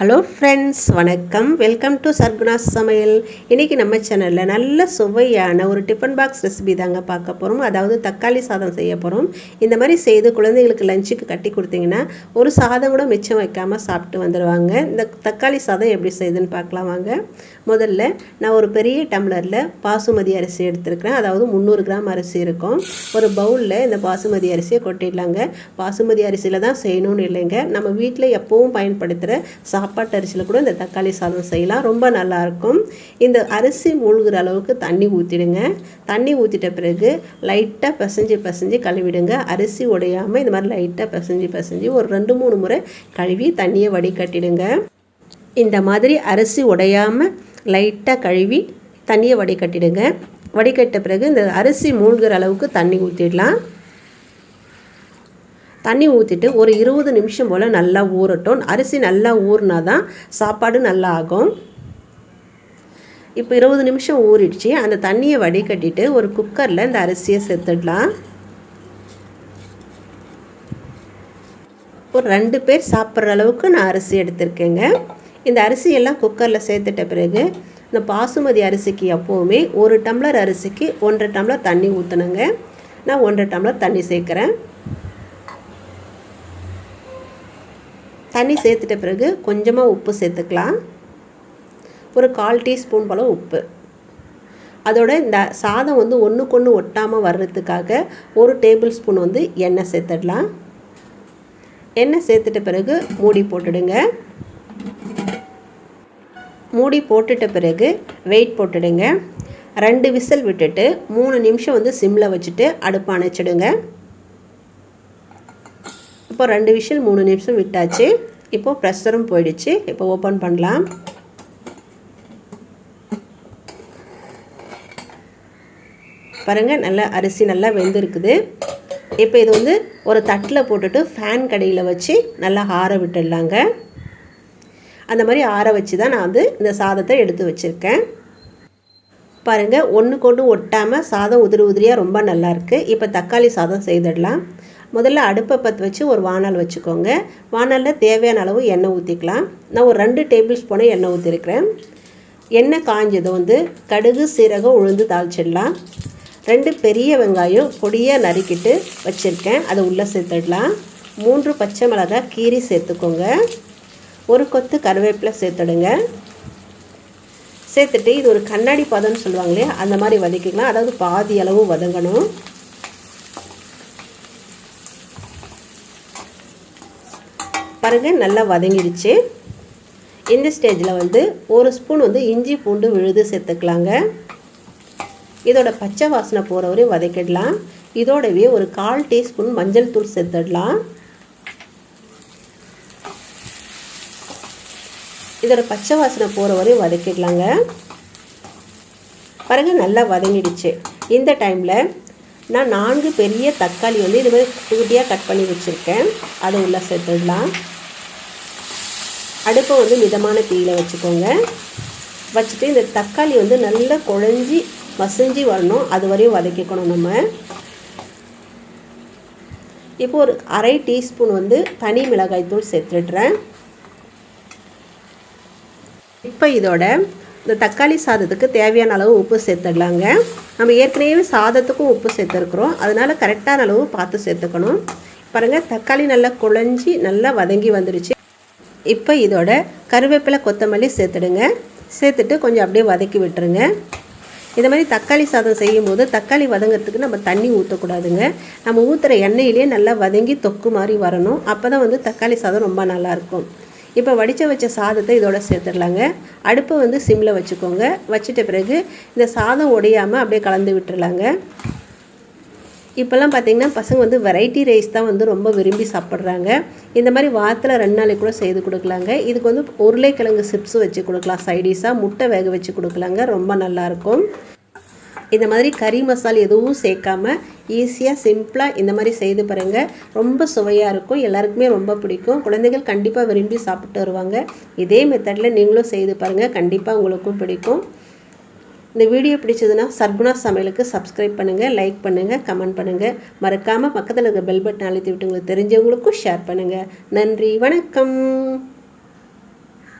Hello friends வணக்கம். Welcome to Sarguna's சமையல். இன்றைக்கி நம்ம சேனலில் நல்ல சுவையான ஒரு டிஃபன் பாக்ஸ் ரெசிபி தாங்க பார்க்க போகிறோம் அதாவது தக்காளி சாதம் செய்ய போகிறோம் இந்த மாதிரி செய்து குழந்தைங்களுக்கு லஞ்சுக்கு கட்டி கொடுத்தீங்கன்னா ஒரு சாதம் கூட மிச்சம் வைக்காமல் சாப்பிட்டு வந்துடுவாங்க இந்த தக்காளி சாதம் எப்படி செய்யுதுன்னு பார்க்கலாம் வாங்க. முதல்ல நான் ஒரு பெரிய டம்ளரில் பாசுமதி அரிசி எடுத்துருக்கிறேன். அதாவது முந்நூறு கிராம் அரிசி இருக்கும். ஒரு பவுலில் இந்த பாசுமதி அரிசியை கொட்டிடலாங்க. பாசுமதி அரிசியில் தான் செய்யணும்னு இல்லைங்க. நம்ம வீட்டில் எப்போவும் பயன்படுத்துகிற சாப்பாட்டு அரிசியில் கூட இந்த தக்காளி சாதம் செய்யலாம். ரொம்ப நல்லாயிருக்கும் இந்த அரிசி மூழ்கிற அளவுக்கு தண்ணி ஊற்றிடுங்க தண்ணி ஊற்றிட்ட பிறகு லைட்டாக பிசைஞ்சு பிசைஞ்சு கழுவிடுங்க. அரிசி உடையாமல் இந்த மாதிரி லைட்டாக பிசைஞ்சு பிசைஞ்சு ஒரு ரெண்டு மூணு முறை கழுவி தண்ணியை வடிகட்டிடுங்க. இந்த மாதிரி அரிசி உடையாமல் லைட்டாக கழுவி தண்ணியை வடிகட்டிடுங்க. வடிகட்ட பிறகு இந்த அரிசி மூழ்கிற அளவுக்கு தண்ணி ஊற்றிடலாம் தண்ணி ஊற்றிட்டு ஒரு இருபது நிமிஷம் போல் நல்லா ஊறட்டும். அரிசி நல்லா ஊறினா தான் சாப்பாடு நல்லா ஆகும் இப்போ இருபது நிமிஷம் ஊறிடுச்சு. அந்த தண்ணியை வடிகட்டிட்டு ஒரு குக்கரில் இந்த அரிசியை சேர்த்துடலாம். ஒரு ரெண்டு பேர் சாப்பிட்ற அளவுக்கு நான் அரிசி எடுத்திருக்கேங்க. இந்த அரிசியெல்லாம் குக்கரில் சேர்த்துட்ட பிறகு இந்த பாசுமதி அரிசிக்கு எப்போவுமே ஒரு டம்ளர் அரிசிக்கு ஒன்றரை டம்ளர் தண்ணி ஊற்றணுங்க நான் ஒன்றரை டம்ளர் தண்ணி சேர்க்குறேன். தண்ணி சேர்த்துட்ட பிறகு கொஞ்சமாக உப்பு சேர்த்துக்கலாம். ஒரு கால் டீஸ்பூன் போல் உப்பு. அதோட இந்த சாதம் வந்து ஒன்றுக்கு ஒன்று ஒட்டாமல் வர்றதுக்காக ஒரு டேபிள் ஸ்பூன் வந்து எண்ணெய் சேர்த்துடலாம். எண்ணெய் சேர்த்துட்ட பிறகு மூடி போட்டுடுங்க. மூடி போட்டுட்ட பிறகு வெயிட் போட்டுடுங்க. ரெண்டு விசில் விட்டுட்டு மூணு நிமிஷம் வந்து சிம்மில் வச்சுட்டு அடுப்பு அணைச்சிடுங்க. இப்போ ரெண்டு விஷயம் மூணு நிமிஷம் விட்டாச்சு. இப்போது ப்ரெஷரும் போயிடுச்சு. இப்போ ஓப்பன் பண்ணலாம். பாருங்கள் நல்லா அரிசி நல்லா வெந்திருக்குது. இப்போ இது வந்து ஒரு தட்டில் போட்டுட்டு ஃபேன் கடையில் வச்சு நல்லா ஆற விட்டுடலாங்க. அந்த மாதிரி ஆற வச்சு தான் நான் வந்து இந்த சாதத்தை எடுத்து வச்சுருக்கேன். பாருங்கள் ஒன்று கொண்டு ஒட்டாமல் சாதம் உதிரி உதிரியாக ரொம்ப நல்லாயிருக்கு இப்போ தக்காளி சாதம் செய்திடலாம். முதல்ல அடுப்பை பற்ற வச்சு ஒரு வானல் வச்சுக்கோங்க. வானலில் தேவையான அளவு எண்ணெய் ஊற்றிக்கலாம் நான் ஒரு ரெண்டு டேபிள் ஸ்பூனை எண்ணெய் ஊற்றிருக்கிறேன் எண்ணெய் காஞ்சது வந்து கடுகு சீரகம் உளுந்து தாளிச்சிடலாம். ரெண்டு பெரிய வெங்காயம் பொடியாக நறுக்கிட்டு வச்சுருக்கேன். அதை உள்ளே சேர்த்துடலாம். மூன்று பச்சை மிளகாய் கீரி சேர்த்துக்கோங்க. ஒரு கொத்து கருவேப்பிலை சேர்த்துடுங்க. சேர்த்துட்டு இது ஒரு கண்ணாடி பதம்னு சொல்லுவாங்களே அந்த மாதிரி வதக்கிக்கலாம். அதாவது பாதி அளவு வதங்கணும். பாருங்கள் நல்லா வதங்கிடுச்சு. இந்த ஸ்டேஜில் வந்து ஒரு ஸ்பூன் வந்து இஞ்சி பூண்டு விழுது சேர்த்துக்கலாங்க. இதோட பச்சை வாசனை போகிற வரையும் வதக்கிடலாம். இதோடவே ஒரு கால் டீஸ்பூன் மஞ்சள் தூள் சேர்த்துடலாம். இதோட பச்சை வாசனை போகிற வரையும் வதக்கிடலாங்க. பாருங்கள் நல்லா வதங்கிடுச்சு. இந்த டைமில் நான் நான்கு பெரிய தக்காளி வந்து இது மாதிரி குட்டியாக கட் பண்ணி வச்சுருக்கேன். அதை உள்ளே சேர்த்துடலாம். அடுப்பை வந்து மிதமான தீயில் வச்சுக்கோங்க. வச்சுட்டு இந்த தக்காளி வந்து நல்லா குழஞ்சி மசிஞ்சு வரணும். அது வரையும் வதக்கிக்கணும் நம்ம. இப்போ ஒரு அரை டீஸ்பூன் வந்து தனி மிளகாய்த்தூள் சேர்த்துடுறேன். இப்போ இதோட இந்த தக்காளி சாதத்துக்கு தேவையான அளவு உப்பு சேர்த்துடலாங்க. நம்ம ஏற்கனவே சாதத்துக்கும் உப்பு சேர்த்துருக்குறோம். அதனால் கரெக்டான அளவு பார்த்து சேர்த்துக்கணும். பாருங்கள் தக்காளி நல்லா குழஞ்சி நல்லா வதங்கி வந்துடுச்சு இப்போ இதோட கருவேப்பிலை கொத்தமல்லி சேர்த்துடுங்க. சேர்த்துட்டு கொஞ்சம் அப்படியே வதக்கி விட்டுருங்க. இந்த மாதிரி தக்காளி சாதம் செய்யும்போது தக்காளி வதங்கிறதுக்கு நம்ம தண்ணி ஊற்றக்கூடாதுங்க நம்ம ஊற்றுற எண்ணெயிலே நல்லா வதங்கி தொக்கு மாதிரி வரணும். அப்போ தான் வந்து தக்காளி சாதம் ரொம்ப நல்லாயிருக்கும் இப்போ வடித்த வச்ச சாதத்தை இதோட சேர்த்துடலாங்க. அடுப்பை வந்து சிம்மில் வச்சுக்கோங்க. வச்சுட்ட பிறகு இந்த சாதம் உடையாமல் அப்படியே கலந்து விட்டுறலாங்க இப்போல்லாம் பார்த்திங்கன்னா பசங்க வந்து வெரைட்டி ரைஸ் தான் வந்து ரொம்ப விரும்பி சாப்பிட்றாங்க. இந்த மாதிரி வாரத்தில் ரெண்டு நாளைக்கு கூட செய்து கொடுக்கலாங்க. இதுக்கு வந்து உருளைக்கிழங்கு சிப்ஸ் வச்சு கொடுக்கலாம். சைடிஷாக முட்டை வேக வச்சு கொடுக்கலாங்க. ரொம்ப நல்லாயிருக்கும் இந்த மாதிரி கறி மசால் எதுவும் சேர்க்காம ஈஸியாக சிம்பிளாக இந்த மாதிரி செய்து பாருங்கள் ரொம்ப சுவையாக இருக்கும். எல்லாருக்குமே ரொம்ப பிடிக்கும். குழந்தைகள் கண்டிப்பாக விரும்பி சாப்பிட்டு வருவாங்க. இதே மெத்தடில் நீங்களும் செய்து பாருங்கள் கண்டிப்பாக உங்களுக்கும் பிடிக்கும். இந்த வீடியோ பிடிச்சதுன்னா சர்குணா சமையலுக்கு சப்ஸ்கிரைப் பண்ணுங்கள் லைக் பண்ணுங்கள் கமெண்ட் பண்ணுங்கள் மறக்காமல் பக்கத்தில் இருக்க பெல் பட்டன் அழுத்தி விட்டு உங்களுக்கு தெரிஞ்சவங்களுக்கும் ஷேர் பண்ணுங்கள் நன்றி வணக்கம்.